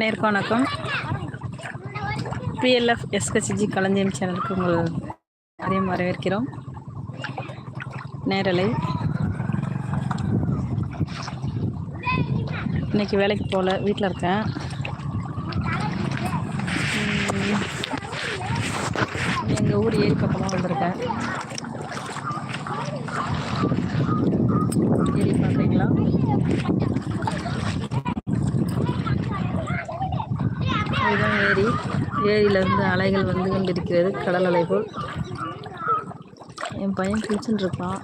நேருக்கு வணக்கம். PLF L களஞ்சியம் சேனலுக்கு உங்கள் அதையும் வரவேற்கிறோம். நேரலை. இன்னைக்கு வேலைக்கு போகல வீட்டில் இருக்கேன். எங்கள் ஊர் ஏரி பக்கமாக வந்திருக்கேன். ஏரி பார்க்குறீங்களா இதுதான் ஏரி ஏரியிலிருந்து அலைகள் வந்து கொண்டிருக்கிறது கடல் அலை போல். என் பையன் குளிச்சுட்டு இருப்பான்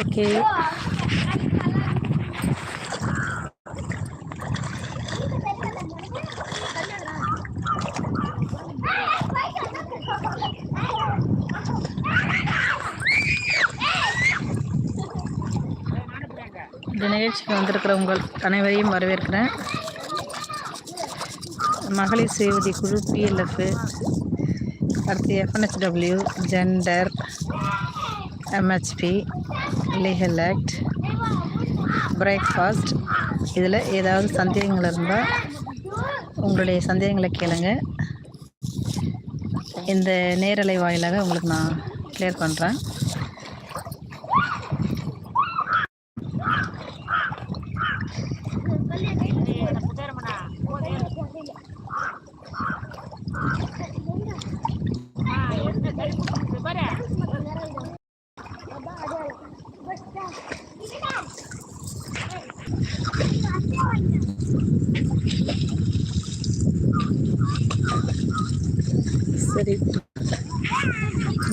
ஓகே இந்த நிகழ்ச்சிக்கு வந்திருக்கிற உங்கள் அனைவரையும் வரவேற்கிறேன். மகளிர் சேவதி குழு பிஎல்எஃப் அடுத்து FNHW gender MHP legal act breakfast இதில் ஏதாவது சந்தேகங்கள் இருந்தால் உங்களுடைய சந்தேகங்களை கேளுங்க. இந்த நேரலை வாயிலாக உங்களுக்கு நான் கிளியர் பண்ணுறேன்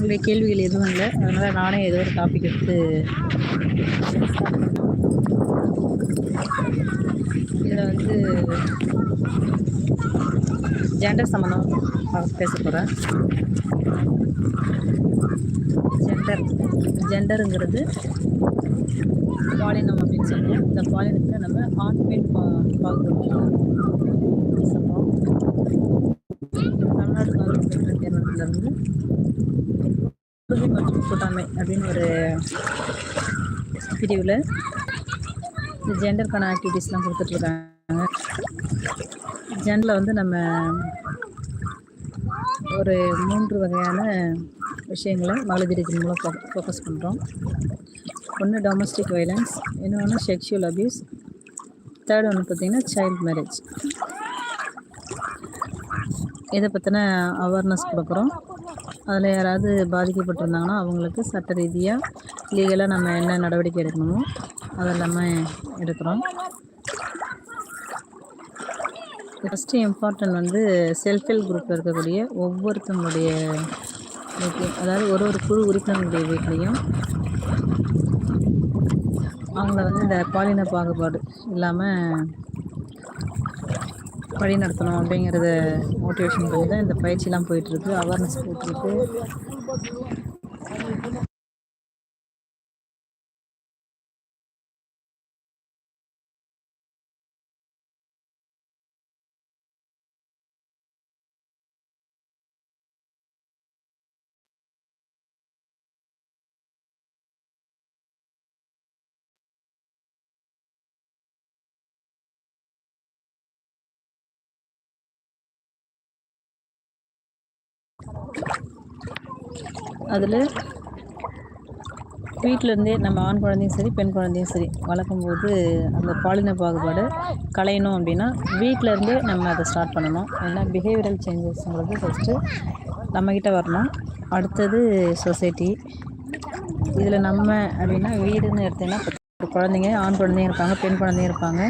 உங்களுடைய கேள்விகள் எதுவும் இல்லை. அதனால் நானே ஏதோ ஒரு டாபிக் எடுத்து இதில் வந்து ஜெண்டர் சம்மந்தம் பேச போகிறேன் ஜெண்டர் ஜெண்டருங்கிறது பாலினம் அப்படின்னு சொல்லுவோம். இந்த பாலினத்தில் நம்ம ஆண் பெண் பா பார்க்குறோம். மற்றும் அப்படின்னு ஒரு பிரிவில் இந்த ஜெண்டருக்கான ஆக்டிவிட்டீஸ்லாம் கொடுத்துட்ருக்காங்க. ஜெண்டரில் வந்து நம்ம ஒரு மூன்று வகையான விஷயங்களை மகளிர் தினத்தின் மூலம் ஃபோக்கஸ் பண்ணுறோம் ஒன்று டொமஸ்டிக் வைலன்ஸ் இன்னொன்று செக்ஷுவல் அப்யூஸ் தேர்ட் ஒன்று பார்த்திங்கன்னா சைல்ட் மேரேஜ் இதை பற்றின அவேர்னஸ் கொடுக்குறோம். அதில் யாராவது பாதிக்கப்பட்டிருந்தாங்கன்னா அவங்களுக்கு சட்ட ரீதியாக லீகலாக நம்ம என்ன நடவடிக்கை எடுக்கணுமோ அதெல்லாமே எடுக்கிறோம். ஃபஸ்ட்டு இம்பார்ட்டன்ட் வந்து செல்ஃப் ஹெல்ப் குரூப்பில் இருக்கக்கூடிய ஒவ்வொருத்தவங்களுடைய அதாவது ஒரு ஒரு குழு உறுப்பினர்களுடைய வீட்லேயும் அவங்கள வந்து இந்த பாலின பாகுபாடு இல்லாமல் வழி நடத்தணும் அப்படிங்கிறத மோட்டிவேஷன் பண்ணி தான் இந்த பயிற்சிலாம் போயிட்டுருக்கு. அவேர்னஸ் போயிட்டுருக்கு அதில் வீட்டிலேருந்தே நம்ம ஆண் குழந்தையும் சரி பெண் குழந்தையும் சரி வளர்க்கும்போது அந்த பாலின பாகுபாடு களையணும் அப்படின்னா வீட்டிலேருந்தே நம்ம அதை ஸ்டார்ட் பண்ணணும். ஏன்னா பிஹேவியரல் சேஞ்சஸ்ங்கிறது ஃபஸ்ட்டு நம்மக்கிட்ட வரணும். அடுத்தது சொசைட்டி இதில் நம்ம அப்படின்னா வீடுன்னு எடுத்தீங்கன்னா ஒரு குழந்தைங்க ஆண் குழந்தைங்க இருப்பாங்க பெண் குழந்தைங்க இருப்பாங்க.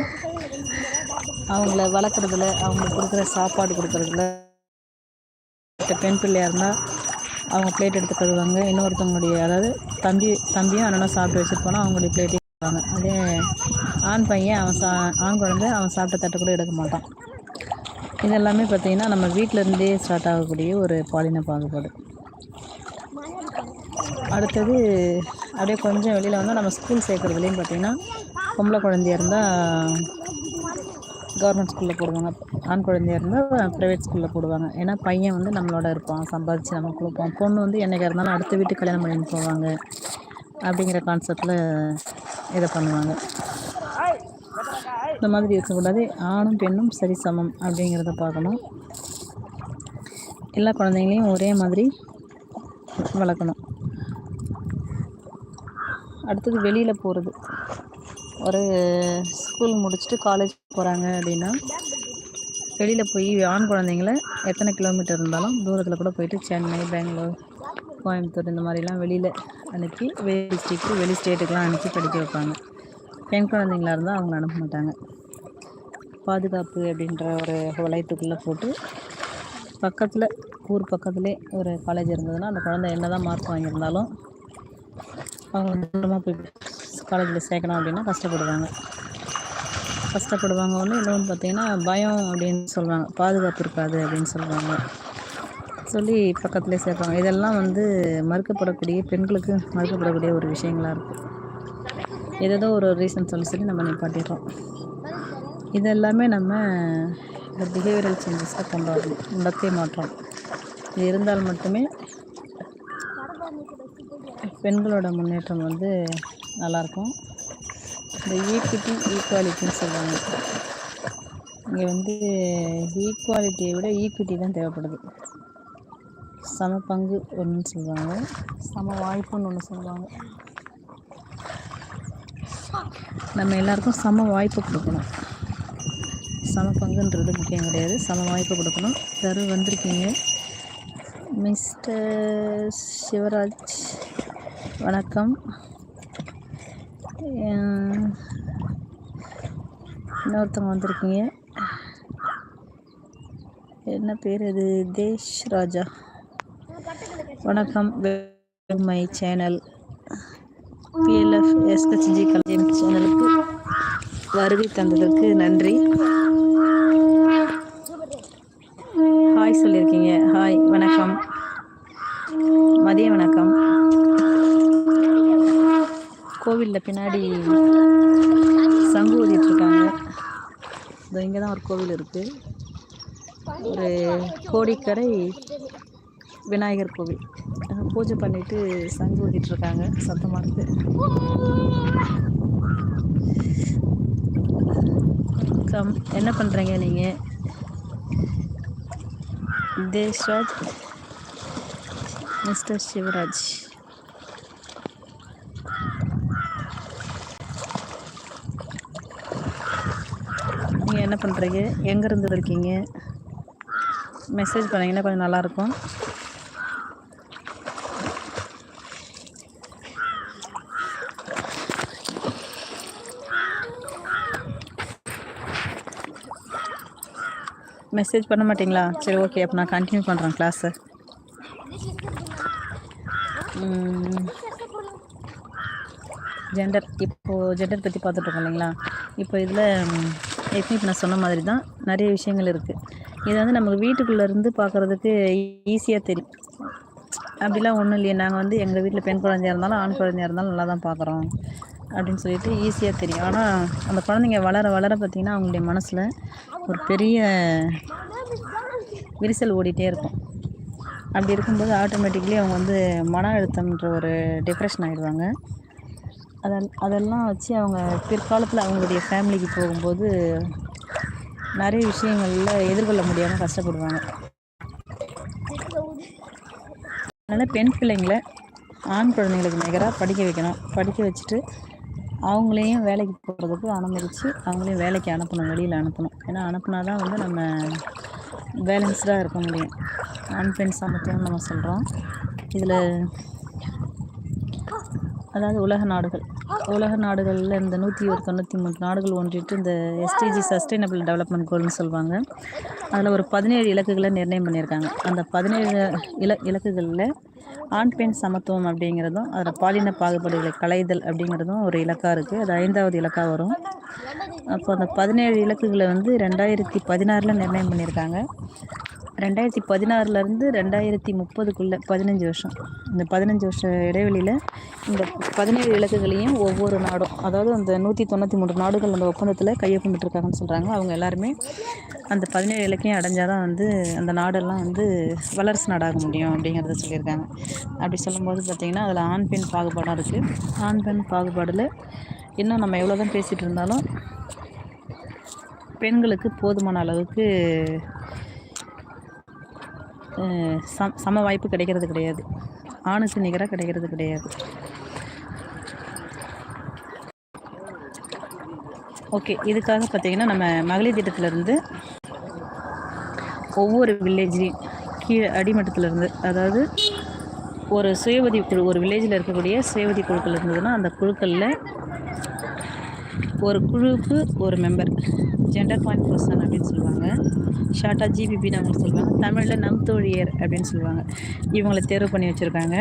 அவங்கள வளர்க்குறதுல அவங்களுக்கு கொடுக்குற சாப்பாடு கொடுக்குறதுல பெண் பிள்ளையாக இருந்தால் அவங்க பிளேட் எடுத்து கழுவாங்க இன்னொருத்தவங்களுடைய அதாவது தம்பி தம்பியும் அண்ணனும் சாப்பிட்டு வச்சுருப்பானா அவங்களுடைய பிளேட்டையும் கழுவாங்க அதே ஆண் பையன் அவன் சா ஆண் குழந்தை அவன் சாப்பிட்ட தட்டை கூட எடுக்க மாட்டான். இதெல்லாமே பார்த்திங்கன்னா நம்ம வீட்டிலேருந்தே ஸ்டார்ட் ஆகக்கூடிய ஒரு பாலின பாகுபாடு. அடுத்தது அப்படியே கொஞ்சம் வெளியில் வந்தால் நம்ம ஸ்கூல் சேர்க்குறதுலேயும் பார்த்திங்கன்னா பொம்பளை குழந்தையா இருந்தால் கவர்மெண்ட் ஸ்கூலில் போடுவாங்க. ஆண் குழந்தையா இருந்தால் ப்ரைவேட் ஸ்கூலில் போடுவாங்க. ஏன்னா பையன் வந்து நம்மளோட இருப்பான். சம்பாதிச்சு நம்ம கொடுப்போம். பொண்ணு வந்து என்னைக்காக இருந்தாலும் அடுத்த வீட்டுக்கு கல்யாணம் பண்ணிட்டு போவாங்க. அப்படிங்கிற கான்செப்டில் இதை பண்ணுவாங்க. இந்த மாதிரி இருக்கக்கூடாது. ஆணும் பெண்ணும் சரி சமம் அப்படிங்கிறத பார்க்கணும். எல்லா குழந்தைங்களையும் ஒரே மாதிரி வளர்க்கணும். அடுத்தது வெளியில் போகிறது ஒரு ஸ்கூல் முடிச்சுட்டு காலேஜ் போகிறாங்க அப்படின்னா வெளியில் போய் ஆண் குழந்தைங்கள எத்தனை கிலோமீட்டர் இருந்தாலும் தூரத்தில் கூட போயிட்டு சென்னை பெங்களூர் கோயம்புத்தூர் இந்த மாதிரிலாம் வெளியில் அனுப்பி வெளி டிஸ்ட்ரிக்ட்டு வெளி ஸ்டேட்டுக்கெலாம் அனுப்பி படிக்க வைப்பாங்க. பெண் குழந்தைங்களா இருந்தால் அவங்க அனுப்ப மாட்டாங்க. பாதுகாப்பு அப்படின்ற ஒரு வளையத்துக்குள்ளே போட்டு பக்கத்தில் ஊர் பக்கத்துலேயே ஒரு காலேஜ் இருந்ததுன்னா அந்த குழந்தை என்ன தான் மார்க் வாங்கியிருந்தாலும் அவங்க தூரமாக போய் காலேஜில் சேர்க்கணும் அப்படின்னா கஷ்டப்படுவாங்க. கஷ்டப்படுவாங்க ஒன்று இன்னொன்று பார்த்தீங்கன்னா பயம் அப்படின்னு சொல்லுவாங்க. பாதுகாப்பு இருக்காது அப்படின்னு சொல்லுவாங்க. சொல்லி பக்கத்துலேயே சேர்ப்பாங்க. இதெல்லாம் வந்து மறுக்கப்படக்கூடிய பெண்களுக்கு மறுக்கப்படக்கூடிய ஒரு விஷயங்களாக இருக்குது ஏதேதோ ஒரு ரீசன் சொல்லி சொல்லி நம்ம நிப்பாட்டிடுறோம். இது எல்லாமே நம்ம இந்த பிஹேவியரல் சேஞ்சஸை கொண்டு வரணும் நடத்தை மாற்றம் இது இருந்தால் மட்டுமே பெண்களோட முன்னேற்றம் வந்து நல்லாயிருக்கும். இந்த ஈக்விட்டி ஈக்குவாலிட்டின்னு e சொல்லுவாங்க. இங்கே வந்து e ஈக்குவாலிட்டியை விட ஈக்விட்டி தான் தேவைப்படுது. சம பங்கு ஒன்றுன்னு சொல்லுவாங்க. சம வாய்ப்புன்னு ஒன்று சொல்லுவாங்க. நம்ம எல்லாருக்கும் சம வாய்ப்பு கொடுக்கணும். சம பங்குன்றது முக்கியம் கிடையாது. சம வாய்ப்பு கொடுக்கணும். தரு வந்திருக்கீங்க? மிஸ்டர் சிவராஜ். வணக்கம். இன்னொருத்தவங்க வந்திருக்கீங்க. என்ன பேர் இது தேஷ் ராஜா. வணக்கம். மை சேனல் பிஎல்எஃப் எஸ்ஹெச்ஜி கல்வி சேனலுக்கு வருகை தந்ததற்கு நன்றி. ஹாய் சொல்லியிருக்கீங்க. ஹாய் வணக்கம் மதிய வணக்கம் கோவிலில் பின்னாடி சங்கு ஊதிட்டுருக்காங்க இதோ இங்கே தான் ஒரு கோவில் இருக்குது ஒரு கோடிக்கரை விநாயகர் கோவில். பூஜை பண்ணிட்டு சங்கு ஊதிட்டுருக்காங்க சத்தமாக இருக்கு. கம் என்ன பண்ணுறீங்க நீங்கள் தேஷ்ராஜ் மிஸ்டர் சிவராஜ் நீங்கள் என்ன பண்ணுறீங்க எங்கேருந்து இருக்கீங்க மெசேஜ் பண்ணிங்கன்னா கொஞ்சம் நல்லாயிருக்கும். மெசேஜ் பண்ண மாட்டிங்களா? சரி ஓகே அப்போ நான் கண்டினியூ பண்ணுறேன் கிளாஸை ஜெண்டர் இப்போது ஜெண்டர் பற்றி பார்த்துட்ருக்கோம் இல்லைங்களா? இப்போ இதில் ஏற்கனவே இப்போ நான் சொன்ன மாதிரி தான் நிறைய விஷயங்கள் இருக்குது இது வந்து நமக்கு வீட்டுக்குள்ளேருந்து பார்க்குறதுக்கு ஈஸியாக தெரியும். அப்படிலாம் ஒன்றும் இல்லையே. நாங்கள் வந்து எங்கள் வீட்டில் பெண் குழந்தையா இருந்தாலும் ஆண் குழந்தையா இருந்தாலும் நல்லா தான் பார்க்குறோம் அப்படின்னு சொல்லிட்டு ஈஸியாக தெரியும். ஆனால் அந்த குழந்தைங்க வளர வளர பார்த்திங்கன்னா அவங்களுடைய மனசில் ஒரு பெரிய விரிசல் ஓடிட்டே இருக்கும். அப்படி இருக்கும்போது ஆட்டோமேட்டிக்லி அவங்க வந்து மன அழுத்தம்ன்ற ஒரு டிப்ரெஷன் ஆகிடுவாங்க அதெல் அதெல்லாம் வச்சு அவங்க பிற்காலத்தில் அவங்களுடைய ஃபேமிலிக்கு போகும்போது நிறைய விஷயங்களில் எதிர்கொள்ள முடியாமல் கஷ்டப்படுவாங்க. அதனால் பெண் பிள்ளைங்களை ஆண் குழந்தைங்களுக்கு நிகராக படிக்க வைக்கணும். படிக்க வச்சுட்டு அவங்களையும் வேலைக்கு போகிறதுக்கு அனுமதித்து அவங்களையும் வேலைக்கு அனுப்பணும் வெளியில் அனுப்பணும். ஏன்னா அனுப்புனா தான் வந்து நம்ம பேலன்ஸ்டாக இருக்க முடியும். ஆண் பெண் சமத்துவம் நம்ம சொல்கிறோம் இதில் அதாவது உலக நாடுகள். உலக நாடுகளில் இந்த நூற்றி ஒரு தொண்ணூற்றி மூணு நாடுகள் ஒன்றிட்டு இந்த எஸ்டிஜி சஸ்டைனபிள் டெவலப்மெண்ட் கோல்னு சொல்லுவாங்க. அதில் ஒரு பதினேழு இலக்குகளை நிர்ணயம் பண்ணியிருக்காங்க. அந்த பதினேழு இல இலக்குகளில் ஆண் பெண் சமத்துவம் அப்படிங்கிறதும் அதில் பாலின பாகுபாடுகளை களைதல் அப்படிங்கிறதும் ஒரு இலக்காக இருக்குது அது ஐந்தாவது இலக்காக வரும். அப்போ அந்த பதினேழு இலக்குகளை வந்து ரெண்டாயிரத்தி பதினாறில் நிர்ணயம் பண்ணியிருக்காங்க. ரெண்டாயிரத்தி பதினாறுலேருந்து ரெண்டாயிரத்தி முப்பதுக்குள்ளே பதினஞ்சு வருஷம். இந்த பதினஞ்சு வருஷ இடைவெளியில் இந்த பதினேழு இலக்குகளையும் ஒவ்வொரு நாடும் அதாவது அந்த நூற்றி தொண்ணூற்றி மூன்று நாடுகள் அந்த ஒப்பந்தத்தில் கையொப்பமிட்டிருக்காங்கன்னு சொல்கிறாங்க அவங்க எல்லாருமே அந்த பதினேழு இலக்கையும் அடைஞ்சால் தான் வந்து அந்த நாடெல்லாம் வந்து வளர்ச்சி நாடாக முடியும் அப்படிங்கிறத சொல்லியிருக்காங்க. அப்படி சொல்லும்போது பார்த்திங்கன்னா அதில் ஆண் பெண் பாகுபாடாக இருக்குது ஆண் பெண் பாகுபாடில் இன்னும் நம்ம எவ்வளோ தான் பேசிகிட்டு இருந்தாலும் பெண்களுக்கு போதுமான அளவுக்கு சம் சம வாய்ப்பு கிடைக்கிறது கிடையாது. ஆணுக்கு நிகராக கிடைக்கிறது கிடையாது. ஓகே இதுக்காக பார்த்திங்கன்னா நம்ம மகளிர் திட்டத்திலேருந்து ஒவ்வொரு வில்லேஜ்லேயும் கீழே அடிமட்டத்திலேருந்து அதாவது ஒரு சுய குழு ஒரு வில்லேஜில் இருக்கக்கூடிய சுயவதி குழுக்கள் இருந்ததுன்னா அந்த குழுக்களில் ஒரு குழுவுக்கு ஒரு மெம்பர் ஜெண்டர் பாயிண்ட் பர்சன் அப்படின்னு சொல்லுவாங்க. ஷார்ட்டாக ஜிபிபின்னு அவங்க சொல்லுவாங்க. தமிழில் நம் தோழியர் அப்படின்னு சொல்லுவாங்க. இவங்களை தேர்வு பண்ணி வச்சுருக்காங்க.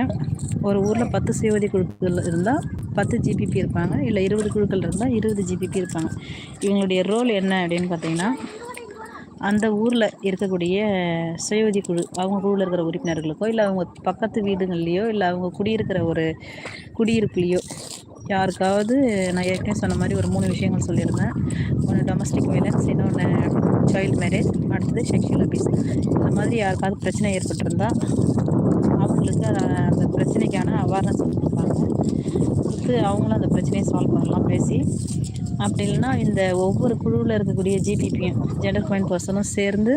ஒரு ஊரில் பத்து சுயவதி குழுக்கள் இருந்தால் பத்து ஜிபிபி இருப்பாங்க. இல்லை இருபது குழுக்கள் இருந்தால் இருபது ஜிபிபி இருப்பாங்க. இவங்களுடைய ரோல் என்ன அப்படின்னு பார்த்தீங்கன்னா அந்த ஊரில் இருக்கக்கூடிய சுயவதி குழு அவங்க குழுவில் இருக்கிற உறுப்பினர்களுக்கோ இல்லை அவங்க பக்கத்து வீடுகள்லேயோ இல்லை அவங்க குடியிருக்கிற ஒரு குடியிருப்புலேயோ யாருக்காவது நான் ஏற்கனவே சொன்ன மாதிரி ஒரு மூணு விஷயங்கள் சொல்லியிருந்தேன். ஒன்று டொமஸ்டிக் வைலன்ஸ் இன்னொன்று சைல்டு மேரேஜ் அடுத்தது செக்ஷுவல் அபியூஸ் இந்த மாதிரி யாருக்காவது பிரச்சனை ஏற்பட்டிருந்தால் அவங்களுக்கு அதை அந்த பிரச்சனைக்கான அவேர்னஸ் கொடுப்பாங்க கொடுத்து அவங்களும் அந்த பிரச்சனையை சால்வ் பண்ணலாம் பேசி. அப்படி இல்லைன்னா இந்த ஒவ்வொரு குழுவில் இருக்கக்கூடிய ஜிபிபியும் ஜெண்டர் பாயிண்ட் பர்சனும் சேர்ந்து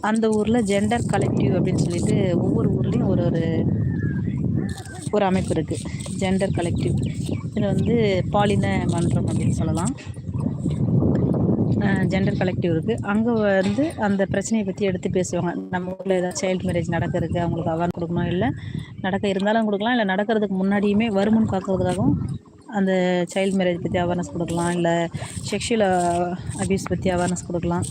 அந்த ஊரில் ஜெண்டர் கலெக்டிவ் அப்படின்னு சொல்லிட்டு ஒவ்வொரு ஊர்லேயும் ஒரு ஒரு ஒரு அமைப்பு இருக்குது ஜெண்டர் கலெக்டிவ் இதில் வந்து பாலின மன்றம் அப்படின்னு சொல்லலாம். ஜெண்டர் கலெக்டிவ் இருக்குது அங்கே வந்து அந்த பிரச்சனையை பற்றி எடுத்து பேசுவாங்க. நம்ம ஊரில் ஏதாவது சைல்டு மேரேஜ் நடக்கிறதுக்கு அவங்களுக்கு அவார்ட் கொடுக்கணும்? இல்லை நடக்க இருந்தாலும் கொடுக்கலாம். இல்லை நடக்கிறதுக்கு முன்னாடியுமே வருமுன் காக்கிறதுக்காகவும் அந்த சைல்டு மேரேஜ் பற்றி அவேர்னஸ் கொடுக்கலாம். இல்லை செக்ஷுவல் அபியூஸ் பற்றி அவேர்னஸ் கொடுக்கலாம்.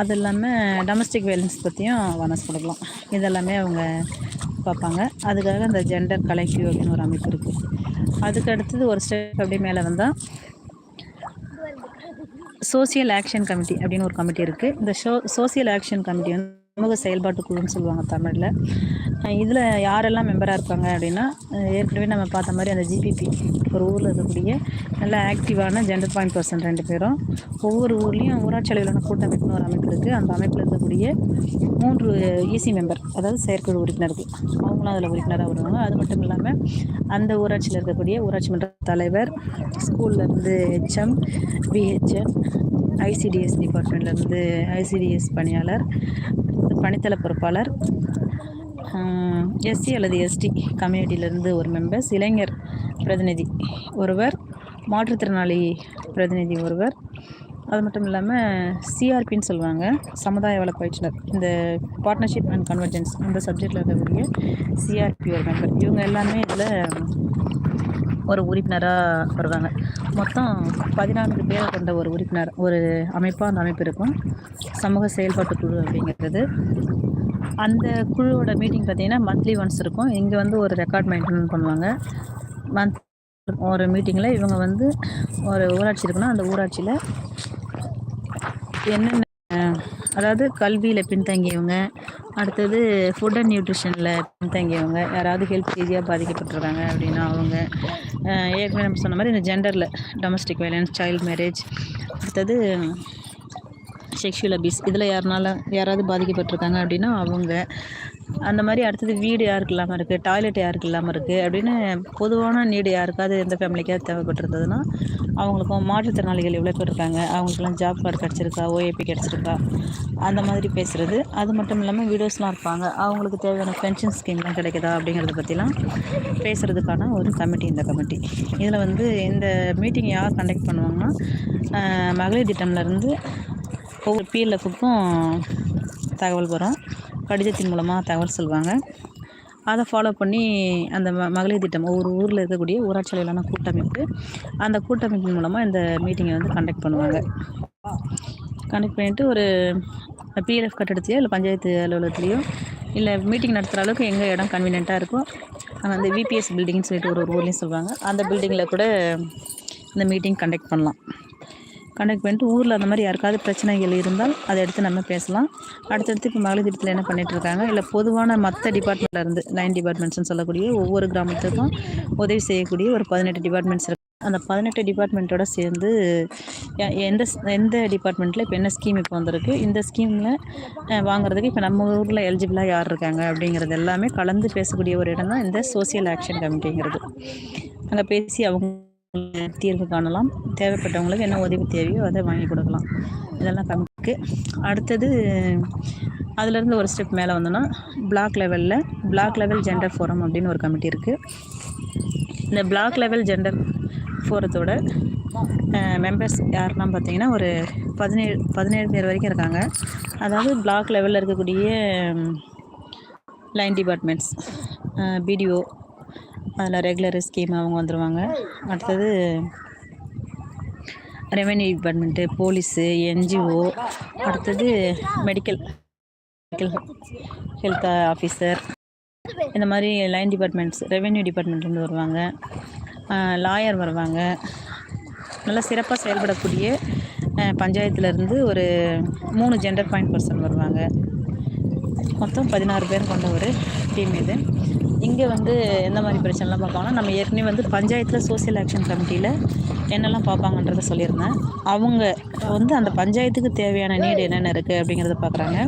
அது இல்லாமல் டொமஸ்டிக் வயலன்ஸ் பற்றியும் அவேர்னஸ் கொடுக்கலாம். இதெல்லாமே அவங்க பார்ப்பாங்க. அதுக்காக அந்த ஜெண்டர் கலெக்டிவ் அப்படின்னு ஒரு அமைப்பு இருக்குது அதுக்கு அடுத்தது ஒரு ஸ்டெப் அப்படியே மேலே வந்தால் சோசியல் ஆக்ஷன் கமிட்டி அப்படின்னு ஒரு கமிட்டி இருக்குது இந்த ஷோ சோசியல் ஆக்ஷன் கமிட்டி வந்து சமூக செயல்பாட்டு குழுன்னு சொல்லுவாங்க தமிழில். இதில் யாரெல்லாம் மெம்பராக இருப்பாங்க அப்படின்னா ஏற்கனவே நம்ம பார்த்த மாதிரி அந்த ஜிபிபி ஒரு ஊரில் இருக்கக்கூடிய நல்ல ஆக்டிவான ஜெண்டர் பாயிண்ட் பர்சன் ரெண்டு பேரும். ஒவ்வொரு ஊர்லேயும் ஊராட்சி அளவிலான கூட்டமைப்புன்னு ஒரு அமைப்பு இருக்குது அந்த அமைப்பில் இருக்கக்கூடிய மூன்று இசி மெம்பர் அதாவது செயற்குழு உறுப்பினர்கள். அவங்களும் அதில் உறுப்பினராக வருவாங்க. அது மட்டும் இல்லாமல் அந்த ஊராட்சியில் இருக்கக்கூடிய ஊராட்சி மன்ற தலைவர் ஸ்கூல்லேருந்து ஹெச்எம் பிஹெச்எம் ஐசிடிஎஸ் டிபார்ட்மெண்ட்லேருந்து ஐசிடிஎஸ் பணியாளர் பணித்தள பொறுப்பாளர் எஸ்சி அல்லது எஸ்டி கம்யூனிட்டியிலேருந்து ஒரு மெம்பர்ஸ் இளைஞர் பிரதிநிதி ஒருவர் மாற்றுத்திறனாளி பிரதிநிதி ஒருவர். அது மட்டும் இல்லாமல் சிஆர்பின்னு சொல்லுவாங்க சமுதாய வள பயிற்சினர் இந்த பார்ட்னர்ஷிப் அண்ட் கன்வர்ஜென்ஸ் இந்த சப்ஜெக்டில் இருக்கக்கூடிய சிஆர்பி ஒரு மெம்பர் இவங்க எல்லாமே இதில் ஒரு உறுப்பினராக வருவாங்க. மொத்தம் பதினான்கு பேர் கொண்ட ஒரு உறுப்பினர் ஒரு அமைப்பாக அந்த அமைப்பு இருக்கும். சமூக செயல்பாட்டு குழு அப்படிங்கிறது. அந்த குழுவோட மீட்டிங் பார்த்திங்கன்னா மந்த்லி ஒன்ஸ் இருக்கும். இங்கே வந்து ஒரு ரெக்கார்ட் மெயின்டைன் பண்ணுவாங்க. மந்த் ஒரு மீட்டிங்கில் இவங்க வந்து ஒரு ஊராட்சி இருக்குன்னா அந்த ஊராட்சியில் என்னென்ன அதாவது கல்வியில் பின்தங்கியவங்க. அடுத்தது ஃபுட் அண்ட் நியூட்ரிஷனில் பின்தங்கியவங்க. யாராவது ஹெல்த் ரீதியாக பாதிக்கப்பட்டிருக்காங்க அப்படின்னா அவங்க ஏற்கனவே நம்ம சொன்ன மாதிரி இந்த ஜெண்டரில் டொமஸ்டிக் வயலன்ஸ் சைல்டு மேரேஜ் அடுத்தது செக்ஷுவல் அபியூஸ் இதில் யாருனால யாராவது பாதிக்கப்பட்டிருக்காங்க அப்படின்னா அவங்க அந்த மாதிரி அடுத்தது வீடு யாருக்கு இல்லாமல் இருக்குது டாய்லெட் யாருக்கு இல்லாமல் இருக்குது அப்படின்னு பொதுவான நீடு யாருக்காவது எந்த ஃபேமிலிக்காவது தேவைப்பட்டிருந்ததுன்னா அவங்களுக்கும் மாற்றுத்திறனாளிகள் எவ்வளோ பேர் இருக்காங்க. அவங்களுக்குலாம் ஜாப் கார்டு கிடச்சிருக்கா? ஓஏபி கிடச்சிருக்கா? அந்த மாதிரி பேசுகிறது அது மட்டும் இல்லாமல் வீடியோஸ்லாம் இருப்பாங்க. அவங்களுக்கு தேவையான பென்ஷன் ஸ்கீம்லாம் கிடைக்குதா அப்படிங்கிறத பற்றிலாம் பேசுகிறதுக்கான ஒரு கமிட்டி இந்த கமிட்டி இதில் வந்து இந்த மீட்டிங் யார் கண்டக்ட் பண்ணுவாங்கன்னா மகளிர் திட்டம்லேருந்து ஒவ்வொரு பிஎல்எஃப்க்கும் தகவல் வரும். கடிதத்தின் மூலமாக தகவல் சொல்லுவாங்க அதை ஃபாலோ பண்ணி அந்த ம மகளிர் திட்டம் ஒவ்வொரு ஊரில் இருக்கக்கூடிய ஊராட்சி அளவிலான கூட்டமைப்பு அந்த கூட்டமைப்பின் மூலமாக இந்த மீட்டிங்கை வந்து கண்டக்ட் பண்ணுவாங்க. கண்டக்ட் பண்ணிவிட்டு ஒரு பிஎல்எஃப் கட்டடத்தையோ இல்லை பஞ்சாயத்து அலுவலகத்துலேயோ இல்லை மீட்டிங் நடத்துகிற அளவுக்கு எங்கே இடம் கன்வீனியண்ட்டாக இருக்கோ அங்கே வந்து விபிஎஸ் பில்டிங்னு சொல்லிட்டு ஒரு ஒரு ஊர்லேயும் சொல்லுவாங்க அந்த பில்டிங்கில் கூட இந்த மீட்டிங் கண்டக்ட் பண்ணலாம். கண்டக்ட் பண்ணிட்டு ஊரில் அந்த மாதிரி யாருக்காவது பிரச்சனைகள் இருந்தால் அதை எடுத்து நம்ம பேசலாம். அடுத்தடுத்து இப்போ மகளிர் திட்டத்தில் என்ன பண்ணிட்டு இருக்காங்க? இல்லை பொதுவான மற்ற டிபார்ட்மெண்ட்டில் இருந்து லைன் டிபார்ட்மெண்ட்ஸ்னு சொல்லக்கூடிய ஒவ்வொரு கிராமத்துக்கும் உதவி செய்யக்கூடிய ஒரு பதினெட்டு டிபார்ட்மெண்ட்ஸ் இருக்கு. அந்த பதினெட்டு டிபார்ட்மெண்ட்டோட சேர்ந்து எ- எந்த ஸ்- எந்த டிபார்ட்மெண்ட்டில் இப்போ என்ன ஸ்கீம் இப்போ வந்திருக்கு? இந்த ஸ்கீமில் வாங்குறதுக்கு இப்போ நம்ம ஊரில் எலிஜிபிளாக யார் இருக்காங்க? அப்படிங்கிறது எல்லாமே கலந்து பேசக்கூடிய ஒரு இடம் தான் இந்த சோசியல் ஆக்ஷன் கமிட்டிங்கிறது அங்கே பேசி அவங்க தீர்வு காணலாம். தேவைப்பட்டவங்களுக்கு என்ன உதவி தேவையோ அதை வாங்கி கொடுக்கலாம். இதெல்லாம் கணக்கு அடுத்தது அதுலேருந்து ஒரு ஸ்டெப் மேலே வந்தோன்னா பிளாக் லெவலில் பிளாக் லெவல் ஜெண்டர் ஃபோரம் அப்படின்னு ஒரு கமிட்டி இருக்குது இந்த பிளாக் லெவல் ஜெண்டர் ஃபோரத்தோட மெம்பர்ஸ் யாருன்னா பார்த்தீங்கன்னா ஒரு பதினேழு பதினேழு பேர் வரைக்கும் இருக்காங்க. அதாவது பிளாக் லெவலில் இருக்கக்கூடிய லைன் டிபார்ட்மெண்ட்ஸ் பிடிஓ அதில் ரெகுலர் ஸ்கீம் அவங்க வந்துடுவாங்க அடுத்தது ரெவென்யூ டிபார்ட்மெண்ட்டு போலீஸு என்ஜிஓ அடுத்தது மெடிக்கல் மெடிக்கல் ஹெல்த் ஆஃபீஸர் இந்த மாதிரி லைன் டிபார்ட்மெண்ட்ஸ் ரெவென்யூ டிபார்ட்மெண்ட்லேருந்து வருவாங்க. லாயர் வருவாங்க. நல்லா சிறப்பாக செயல்படக்கூடிய பஞ்சாயத்துலேருந்து ஒரு மூணு ஜெண்டர் பாயிண்ட் பர்சன் வருவாங்க. மொத்தம் பதினாறு பேர் கொண்ட ஒரு டீம் இது. இங்கே வந்து எந்த மாதிரி பிரச்சனைலாம் பார்ப்பாங்கன்னா நம்ம ஏற்கனவே வந்து பஞ்சாயத்தில் சோஷியல் ஆக்ஷன் கமிட்டியில் என்னெல்லாம் பார்ப்பாங்கன்றத சொல்லியிருந்தேன். அவங்க வந்து அந்த பஞ்சாயத்துக்கு தேவையான நீடு என்னென்ன இருக்குது அப்படிங்கிறத பார்க்குறாங்க.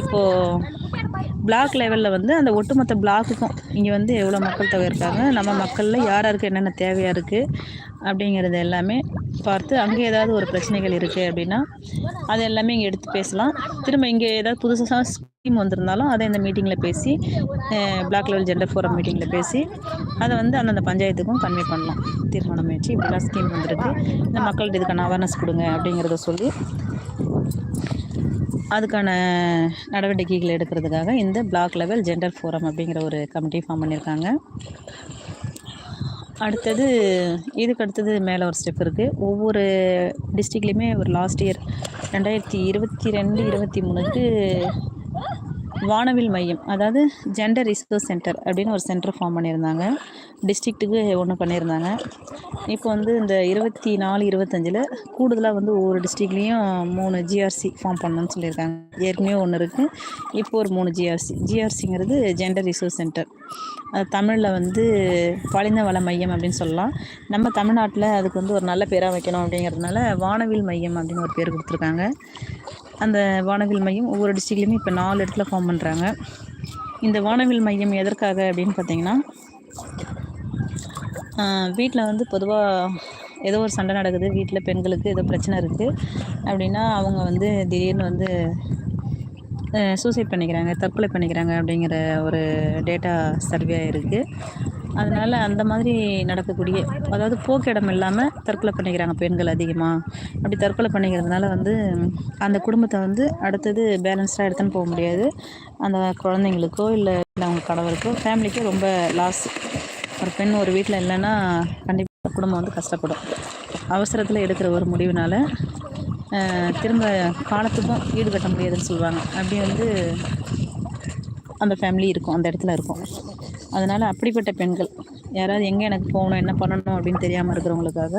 இப்போது பிளாக் லெவலில் வந்து அந்த ஒட்டுமொத்த பிளாக்குக்கும் இங்கே வந்து எவ்வளோ மக்கள் தொகை இருக்காங்க நம்ம மக்களில் யார் யாருக்கு என்னென்ன தேவையாக இருக்குது அப்படிங்கிறது எல்லாமே பார்த்து அங்கே ஏதாவது ஒரு பிரச்சனைகள் இருக்குது அப்படின்னா அது எல்லாமே இங்கே எடுத்து பேசலாம். திரும்ப இங்கே ஏதாவது புதுசாக ஸ்கீம் வந்திருந்தாலும் அதை இந்த மீட்டிங்கில் பேசி பிளாக் லெவல் ஜெண்டர் ஃபோரம் மீட்டிங்கில் பேசி அதை வந்து அந்தந்த பஞ்சாயத்துக்கும் கன்வே பண்ணலாம். தீர்மானம் வச்சு இப்படிலாம் ஸ்கீம் வந்துருக்கு. இந்த மக்கள்கிட்ட இதுக்கான அவேர்னஸ் கொடுங்க அப்படிங்கிறத சொல்லி அதுக்கான நடவடிக்கைகள் எடுக்கிறதுக்காக இந்த பிளாக் லெவல் ஜெண்டர் ஃபோரம் அப்படிங்கிற ஒரு கமிட்டி ஃபார்ம் பண்ணியிருக்காங்க. அடுத்தது இதுக்கு அடுத்தது மேலே ஒரு ஸ்டெப் இருக்குது ஒவ்வொரு டிஸ்ட்ரிக்ட்லேயுமே ஒரு லாஸ்ட் இயர் ரெண்டாயிரத்தி இருபத்தி ரெண்டு இருபத்தி மூணுக்கு வானவில் மையம் அதாவது ஜெண்டர் ரிசோர்ஸ் சென்டர் அப்படின்னு ஒரு சென்டர் ஃபார்ம் பண்ணியிருந்தாங்க. டிஸ்ட்ரிக்ட்டுக்கு ஒன்று பண்ணியிருந்தாங்க. இப்போ வந்து இந்த இருபத்தி நாலு இருபத்தஞ்சில் கூடுதலாக வந்து ஒவ்வொரு டிஸ்ட்ரிக்ட்லேயும் மூணு ஜிஆர்சி ஃபார்ம் பண்ணணும்னு சொல்லியிருக்காங்க. ஏற்கனவே ஒன்று இருக்குது இப்போ ஒரு மூணு ஜிஆர்சி ஜிஆர்சிங்கிறது ஜெண்டர் ரிசர்ச் சென்டர் அது தமிழில் வந்து பாலின வள மையம் அப்படின்னு சொல்லலாம். நம்ம தமிழ்நாட்டில் அதுக்கு வந்து ஒரு நல்ல பேராக வைக்கணும் அப்படிங்கிறதுனால வானவில் மையம் அப்படின்னு ஒரு பேர் கொடுத்துருக்காங்க. அந்த வானவில் மையம் ஒவ்வொரு டிஸ்ட்ரிக்ட்லேயுமே இப்போ நாலு இடத்துல ஃபார்ம் பண்ணுறாங்க இந்த வானவில் மையம் எதற்காக அப்படின்னு பார்த்தீங்கன்னா வீட்டில் வந்து பொதுவாக ஏதோ ஒரு சண்டை நடக்குது. வீட்டில் பெண்களுக்கு ஏதோ பிரச்சனை இருக்குது அப்படின்னா அவங்க வந்து திடீர்னு வந்து சூசைட் பண்ணிக்கிறாங்க தற்கொலை பண்ணிக்கிறாங்க அப்படிங்கிற ஒரு டேட்டா சர்வே இருக்குது அதனால் அந்த மாதிரி நடக்கக்கூடிய அதாவது போக்கிடம் இல்லாமல் தற்கொலை பண்ணிக்கிறாங்க பெண்கள் அதிகமாக அப்படி தற்கொலை பண்ணிக்கிறதுனால வந்து அந்த குடும்பத்தை வந்து அடுத்தது பேலன்ஸ்டாக எடுத்துன்னு போக முடியாது. அந்த குழந்தைங்களுக்கோ இல்லை அவங்க கணவருக்கோ ஃபேமிலிக்கோ ரொம்ப லாஸ் ஒரு பெண் ஒரு வீட்டில் இல்லைன்னா கண்டிப்பாக குடும்பம் வந்து கஷ்டப்படும். அவசரத்தில் எடுக்கிற ஒரு முடிவுனால திரும்ப காலத்துக்கும் ஈடுகட்ட முடியாதுன்னு சொல்லுவாங்க. அப்படி வந்து அந்த ஃபேமிலி இருக்கும் அந்த இடத்துல இருக்கும். அதனால் அப்படிப்பட்ட பெண்கள் யாராவது எங்கே எனக்கு போகணும் என்ன பண்ணணும் அப்படின்னு தெரியாமல் இருக்கிறவங்களுக்காக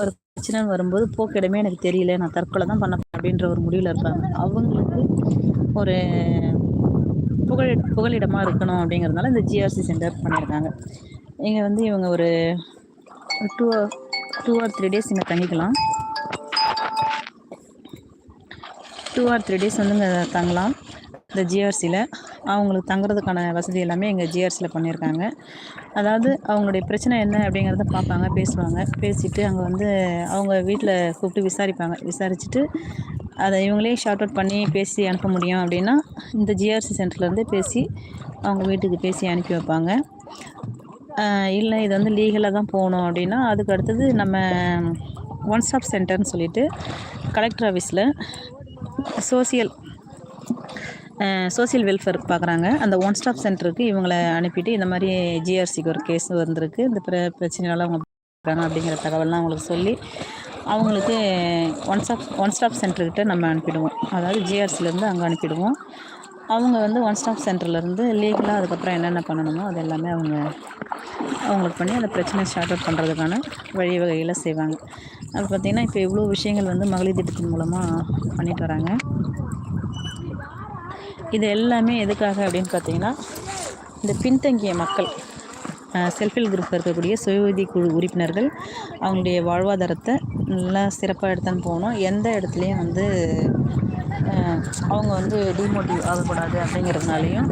ஒரு பிரச்சனை வரும்போது போக்கிடமே எனக்கு தெரியல நான் தற்கொலை தான் பண்ண அப்படின்ற ஒரு முடிவில் இருப்பாங்க. அவங்களுக்கு ஒரு புகழ் புகலிடமாக இருக்கணும் அப்படிங்கிறதுனால இந்த ஜிஆர்சி சென்டர் பண்ணியிருக்காங்க. இங்கே வந்து இவங்க ஒரு two two or three days இங்கே தங்கிக்கலாம். டூ ஆர் த்ரீ டேஸ் வந்து இங்கே தங்கலாம் இந்த ஜிஆர்சியில் அவங்களுக்கு தங்குறதுக்கான வசதி எல்லாமே எங்கள் ஜிஆர்சியில் பண்ணியிருக்காங்க அதாவது அவங்களுடைய பிரச்சனை என்ன அப்படிங்கிறத பார்ப்பாங்க பேசுவாங்க. பேசிவிட்டு அங்கே வந்து அவங்க வீட்டில் கூப்பிட்டு விசாரிப்பாங்க. விசாரிச்சுட்டு அதை இவங்களே ஷார்ட் அவுட் பண்ணி பேசி அனுப்ப முடியும் அப்படின்னா இந்த ஜிஆர்சி சென்டர்லேருந்து பேசி அவங்க வீட்டுக்கு பேசி அனுப்பி வைப்பாங்க. இல்லை இது வந்து லீகலாக தான் போகணும் அப்படின்னா அதுக்கு அடுத்தது நம்ம ஒன் ஸ்டாப் சென்டர்னு சொல்லிட்டு கலெக்டர் ஆஃபீஸில் சோசியல் சோசியல் வெல்ஃபேர் பார்க்குறாங்க அந்த ஒன் ஸ்டாப் சென்டருக்கு இவங்களை அனுப்பிட்டு இந்த மாதிரி ஜிஆர்சிக்கு ஒரு கேஸ் வந்திருக்கு. இந்த பிர பிரச்சனையால அவங்க இருக்காங்க அப்படிங்கிற தகவல்லாம் அவங்களுக்கு சொல்லி அவங்களுக்கு ஒன் ஸ்டாப் ஒன் ஸ்டாப் சென்டர்கிட்ட நம்ம அனுப்பிடுவோம். அதாவது ஜிஆர்சிலேருந்து அங்கே அனுப்பிடுவோம். அவங்க வந்து ஒன் ஸ்டாப் சென்டர்லேருந்து லீகலாக அதுக்கப்புறம் என்னென்ன பண்ணணுமோ அது எல்லாமே அவங்க அவங்களுக்கு பண்ணி அந்த பிரச்சனையை ஷார்ட் அவுட் பண்ணுறதுக்கான வழிவகைகளை செய்வாங்க. அது பார்த்திங்கன்னா இப்போ இவ்வளோ விஷயங்கள் வந்து மகளிர் திட்டத்தின் மூலமாக பண்ணிட்டு வராங்க. இது எல்லாமே எதுக்காக அப்படின்னு பார்த்தீங்கன்னா இந்த பின்தங்கிய மக்கள் செல்ஃப் ஹெல்ப் குரூப்பில் இருக்கக்கூடிய சுய உதவி குழு உறுப்பினர்கள் அவங்களுடைய வாழ்வாதாரத்தை நல்லா சிறப்பாக எடுத்துன்னு போகணும். எந்த இடத்துலையும் வந்து அவங்க வந்து டிமோட்டிவ் ஆகக்கூடாது அப்படிங்கிறதுனாலையும்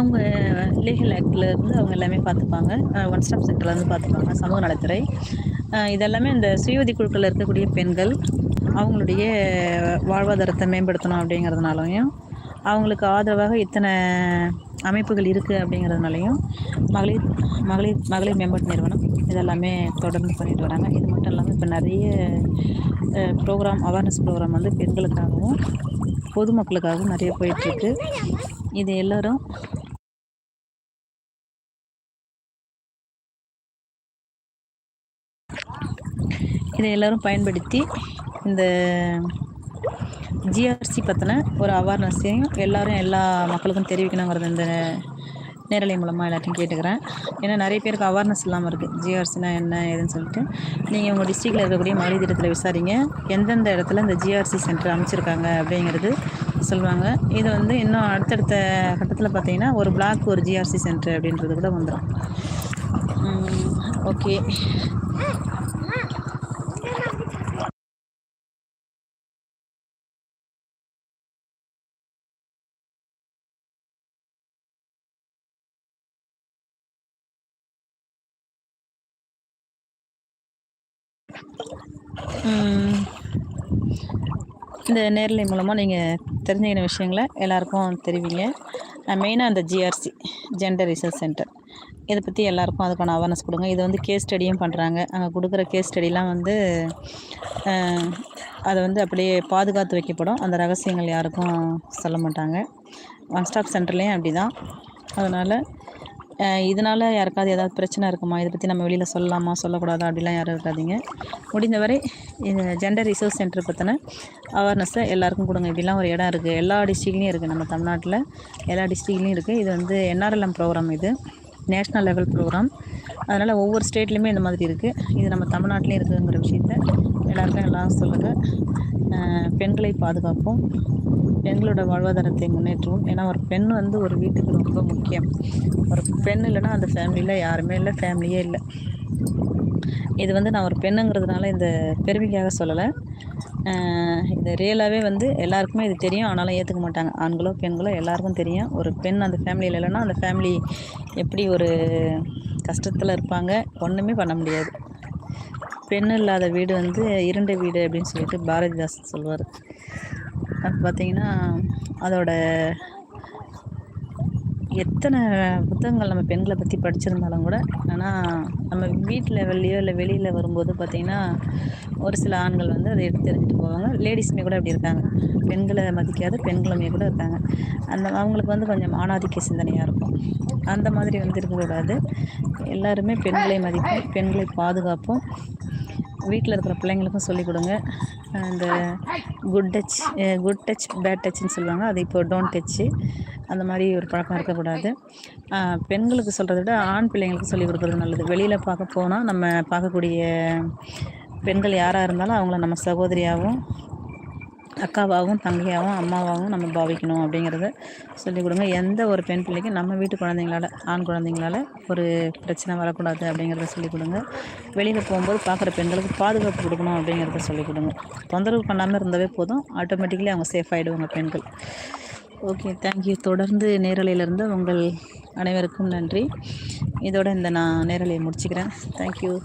அவங்க லீகல் ஆக்ட்லேருந்து அவங்க எல்லாமே பார்த்துப்பாங்க. ஒன் ஸ்டாப் சென்டர்லேருந்து பார்த்துப்பாங்க சமூக நலத்துறை. இதெல்லாமே இந்த சுய குழுக்களில் இருக்கக்கூடிய பெண்கள் அவங்களுடைய வாழ்வாதாரத்தை மேம்படுத்தணும் அப்படிங்கிறதுனாலையும் அவங்களுக்கு ஆதரவாக இத்தனை அமைப்புகள் இருக்குது அப்படிங்கிறதுனாலையும் மகளிர் மகளிர் மகளிர் மேம்பாட்டு நிறுவனம் இதெல்லாமே தொடர்ந்து பண்ணிட்டு வராங்க. இது மட்டும் இல்லாமல் இப்போ நிறைய ப்ரோக்ராம் அவேர்னஸ் ப்ரோக்ராம் வந்து பெண்களுக்காகவும் பொதுமக்களுக்காகவும் நிறைய போயிட்டுருக்கு இது எல்லோரும் இதை எல்லோரும் பயன்படுத்தி இந்த ஜிஆர்சி பற்றின ஒரு அவேர்னஸையும் எல்லோரும் எல்லா மக்களுக்கும் தெரிவிக்கணுங்கிறது இந்த நேரலை மூலமாக எல்லாத்தையும் கேட்டுக்கிறேன். ஏன்னா நிறைய பேருக்கு அவேர்னஸ் இல்லாமல் இருக்குது ஜிஆர்சினா என்ன ஏதுன்னு சொல்லிட்டு. நீங்கள் உங்கள் டிஸ்ட்ரிக்டில் இருக்கக்கூடிய மகளிர் திட்டத்தில் விசாரிங்க. எந்தெந்த இடத்துல இந்த ஜிஆர்சி சென்டர் அமைச்சிருக்காங்க அப்படிங்கிறது சொல்லுவாங்க. இது வந்து இன்னும் அடுத்தடுத்த கட்டத்தில் பார்த்தீங்கன்னா ஒரு பிளாக் ஒரு ஜிஆர்சி சென்டர் அப்படின்றது கூட வந்துடும் ஓகே. இந்த நேரலை மூலமாக நீங்கள் தெரிஞ்சுக்கிற விஷயங்களை எல்லாருக்கும் தெரிவிங்க. மெயினாக அந்த ஜிஆர்சி ஜெண்டர் ரிசர்ச் சென்டர் இதை பற்றி எல்லாருக்கும் அதுக்கான அவேர்னஸ் கொடுங்க. இது வந்து கேஸ் ஸ்டடியும் பண்ணுறாங்க அங்கே கொடுக்குற கேஸ் ஸ்டடிலாம் வந்து அதை வந்து அப்படியே பாதுகாத்து வைக்கப்படும். அந்த ரகசியங்கள் யாருக்கும் சொல்ல மாட்டாங்க. ஒன் ஸ்டாப் சென்டர்லேயும் அப்படி தான் அதனால் இதனால் யாருக்காவது ஏதாவது பிரச்சனை இருக்குமா? இதை பற்றி நம்ம வெளியில் சொல்லலாமா? சொல்லக்கூடாதா? அப்படிலாம் யாரும் இருக்காதீங்க. முடிந்தவரை இந்த ஜெண்டர் ரிசோர்ஸ் சென்டர் பற்றின அவேர்னஸை எல்லாருக்கும் கொடுங்க. இப்படிலாம் ஒரு இடம் இருக்குது எல்லா டிஸ்ட்ரிக்ட்லேயும் இருக்குது நம்ம தமிழ்நாட்டில் எல்லா டிஸ்ட்ரிக்ட்லேயும் இருக்குது இது வந்து என்ஆர்எல்எம் ப்ரோக்ராம் இது. நேஷ்னல் லெவல் ப்ரோக்ராம் அதனால் ஒவ்வொரு ஸ்டேட்லேயுமே இந்த மாதிரி இருக்குது இது நம்ம தமிழ்நாட்டிலையும் இருக்குதுங்கிற விஷயத்த எல்லாருக்கும் எல்லாம் சொல்லுங்கள் பெண்களை பாதுகாப்போம். பெண்களோட வாழ்வாதாரத்தை முன்னேற்றுவோம். ஏன்னா ஒரு பெண் வந்து ஒரு வீட்டுக்கு ரொம்ப முக்கியம். ஒரு பெண் இல்லைன்னா அந்த ஃபேமிலியில் யாருமே இல்லை ஃபேமிலியே இல்லை. இது வந்து நான் ஒரு பெண்ணுங்கிறதுனால இந்த பெருமைக்காக சொல்லலை. இது ரியலாகவே வந்து எல்லாருக்குமே இது தெரியும். ஆனாலும் ஏற்றுக்க மாட்டாங்க. ஆண்களோ பெண்களோ எல்லாருக்கும் தெரியும். ஒரு பெண் அந்த ஃபேமிலியில் இல்லைன்னா அந்த ஃபேமிலி எப்படி ஒரு கஷ்டத்தில் இருப்பாங்க ஒன்றுமே பண்ண முடியாது. பெண் இல்லாத வீடு வந்து இருண்ட வீடு அப்படின்னு சொல்லிட்டு பாரதிதாசன் சொல்லுவார் அது பார்த்திங்கன்னா அதோட எத்தனை புத்தகங்கள் நம்ம பெண்களை பற்றி படிச்சிருந்தாலும் கூட ஆனால் நம்ம வீட்டு லெவல்லையோ இல்லை வெளியில் வரும்போது பார்த்திங்கன்னா ஒரு சில ஆண்கள் வந்து அதை எடுத்து தெரிஞ்சுட்டு போவாங்க. லேடிஸுமே கூட அப்படி இருக்காங்க. பெண்களை மதிக்காத பெண்களுமே கூட இருக்காங்க. அந்த அவங்களுக்கு வந்து கொஞ்சம் ஆணாதிக்க சிந்தனையாக இருக்கும். அந்த மாதிரி வந்து இருக்கக்கூடாது. எல்லாருமே பெண்களை மதிப்போம் பெண்களை பாதுகாப்போம். வீட்டில் இருக்கிற பிள்ளைங்களுக்கும் சொல்லிக் கொடுங்க. இந்த good touch good touch bad டச்னு சொல்லுவாங்க. அது இப்போ டோன்ட் டச்சு அந்த மாதிரி ஒரு பழக்கம் இருக்கக்கூடாது. பெண்களுக்கு சொல்கிறத விட ஆண் பிள்ளைங்களுக்கு சொல்லிக் கொடுக்குறது நல்லது. வெளியில் பார்க்க போனால் நம்ம பார்க்கக்கூடிய பெண்கள் யாராக இருந்தாலும் அவங்கள நம்ம சகோதரியாகவும் அக்காவாகவும் தங்கையாகவும் அம்மாவாகவும் நம்ம பாவிக்கணும் அப்படிங்கிறத சொல்லிக் கொடுங்க. எந்த ஒரு பெண் பிள்ளைக்கும் நம்ம வீட்டு குழந்தைங்களால ஆண் குழந்தைங்களால ஒரு பிரச்சனை வரக்கூடாது அப்படிங்கிறத சொல்லிக் கொடுங்க. வெளியில் போகும்போது பார்க்குற பெண்களுக்கு பாதுகாப்பு கொடுக்கணும் அப்படிங்கிறத சொல்லிக் கொடுங்க. தொந்தரவு பண்ணாமல் இருந்தாவே போதும். ஆட்டோமேட்டிக்கலி அவங்க சேஃப் ஆகிடுவாங்க பெண்கள். ஓகே தேங்க்யூ தொடர்ந்து நேரலையிலேருந்து உங்கள் அனைவருக்கும் நன்றி. இதோட இந்த நான் நேரலையை முடிச்சுக்கிறேன். தேங்க்யூ